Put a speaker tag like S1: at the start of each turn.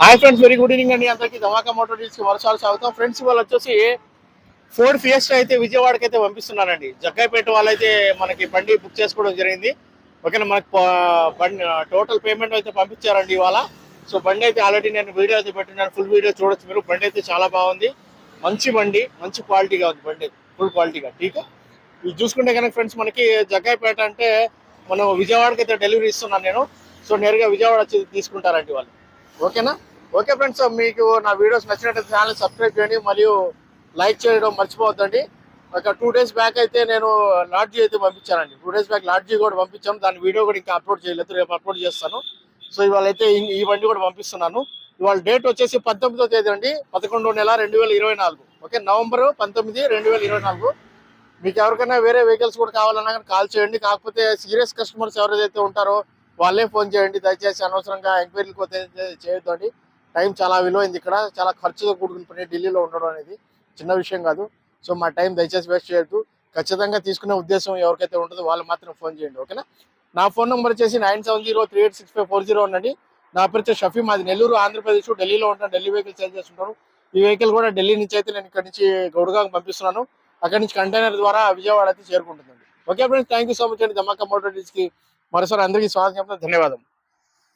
S1: Hi friends very good evening అండి. అందరికీ ధమాకా motor డీల్స్కి స్వాగతం. ఫ్రెండ్స్ వాళ్ళు వచ్చేసి ఫోర్డ్ ఫియస్ట్ అయితే విజయవాడకి అయితే పంపిస్తున్నానండి జగ్గాయపేట వాళ్ళైతే మనకి బండి బుక్ చేసుకోవడం జరిగింది. ఓకేనా మనకి బండి టోటల్ పేమెంట్ అయితే పంపించారండి ఇవాళ. సో బండి అయితే ఆల్రెడీ నేను వీడియో అయితే పెట్టినాను. ఫుల్ వీడియో చూడొచ్చు మీరు. బండి అయితే చాలా బాగుంది. మంచి బండి మంచి క్వాలిటీగా ఉంది బండి. ఫుల్ క్వాలిటీగా టీకా ఇది చూసుకుంటే కనుక ఫ్రెండ్స్ మనకి జగ్గాయపేట అంటే మనం విజయవాడకి అయితే డెలివరీ ఇస్తున్నాను నేను. సో నేరుగా విజయవాడ వచ్చి తీసుకుంటారండి వాళ్ళు. ఓకేనా? ఓకే ఫ్రెండ్స్ మీకు నా వీడియోస్ నచ్చినట్లయితే ఛానల్ సబ్స్క్రైబ్ చేయండి మరియు లైక్ చేయడం మర్చిపోవద్దండి. ఒక టూ డేస్ బ్యాక్ అయితే నేను లాడ్జీ అయితే పంపించానండి. టూ డేస్ బ్యాక్ లాడ్జీ కూడా పంపించాను. దాని వీడియో కూడా ఇంకా అప్లోడ్ చేయలేదు. రేపు అప్లోడ్ చేస్తాను. సో ఇవాళ అయితే ఈ- ఈ బండి కూడా పంపిస్తున్నాను. ఇవాళ డేట్ వచ్చేసి పంతొమ్మిదో తేదీ అండి. పదకొండో నెల రెండు వేల ఇరవై నాలుగు. ఓకే నవంబర్ పంతొమ్మిది రెండు వేల ఇరవై నాలుగు. మీకు ఎవరికైనా వేరే వెహికల్స్ కూడా కావాలన్నా కానీ కాల్ చేయండి. కాకపోతే సీరియస్ కస్టమర్స్ ఎవరైతే ఉంటారో వాళ్ళే ఫోన్ చేయండి దయచేసి అనవసరంగా ఎంక్వైరీలకు చేయొద్దండి. టైం చాలా విలువైంది ఇక్కడ. చాలా ఖర్చుతో కూడుకుని పని ఢిల్లీలో ఉండడం అనేది చిన్న విషయం కాదు. సో మా టైం దయచేసి వేస్ట్ చేయొద్దు. ఖచ్చితంగా తీసుకునే ఉద్దేశం ఎవరికైతే ఉంటుందో వాళ్ళు మాత్రం ఫోన్ చేయండి ఓకేనా? నా ఫోన్ నెంబర్ వచ్చేసి nine seven zero three eight six five four zero ఉండండి నా పేరు వచ్చి షఫీ. మాది నెల్లూరు ఆంధ్రప్రదేశ్ ఢిల్లీలో ఉంటాను. ఢిల్లీ వెహికల్ సేల్ చేస్తుంటాను. ఈ వెహికల్ కూడా ఢిల్లీ నుంచి అయితే నేను ఇక్కడ నుంచి గౌడగాం పంపిస్తున్నాను. అక్కడి నుంచి కంటైనర్ ద్వారా విజయవాడ అయితే చేరుకుంటుందండి. Okay friends. Thank you so much అండి. దమ్మక్క మోటార్ డీస్కి మరోసారి అందరికీ స్వాగతం చెప్తాను ధన్యవాదం.